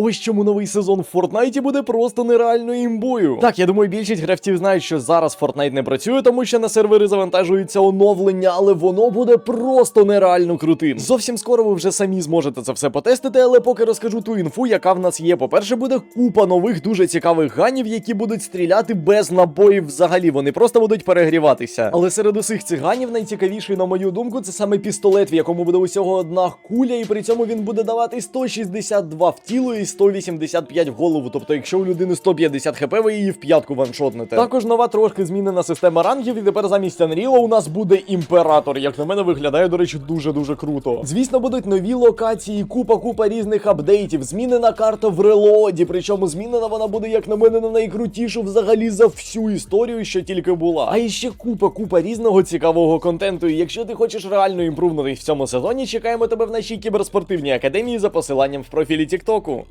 Ось чому новий сезон в Фортнайті буде просто нереальною імбою. Так, я думаю, більшість гравців знають, що зараз Fortnite не працює, тому що на сервери завантажується оновлення, але воно буде просто нереально крутим. Зовсім скоро ви вже самі зможете це все потестити, але поки розкажу ту інфу, яка в нас є. По-перше, буде купа нових дуже цікавих ганів, які будуть стріляти без набоїв взагалі. Вони просто будуть перегріватися. Але серед усіх цих ганів найцікавіший, на мою думку, це саме пістолет, в якому буде усього одна куля, і при цьому він буде давати 162 в тіло і 185 в голову. Тобто, якщо у людини 150 хп, ви її в п'ятку ваншотнете. Також нова трошки змінена система рангів, і тепер замість Unreal у нас буде імператор. Як на мене, виглядає, до речі, дуже дуже круто. Звісно, будуть нові локації, купа купа різних апдейтів. Змінена карта в релоді. Причому змінена вона буде, як на мене, на найкрутішу взагалі за всю історію, що тільки була. А іще купа купа різного цікавого контенту. І якщо ти хочеш реально імпрувнутись в цьому сезоні, чекаємо тебе в нашій кіберспортивній академії за посиланням в профілі Тіктоку.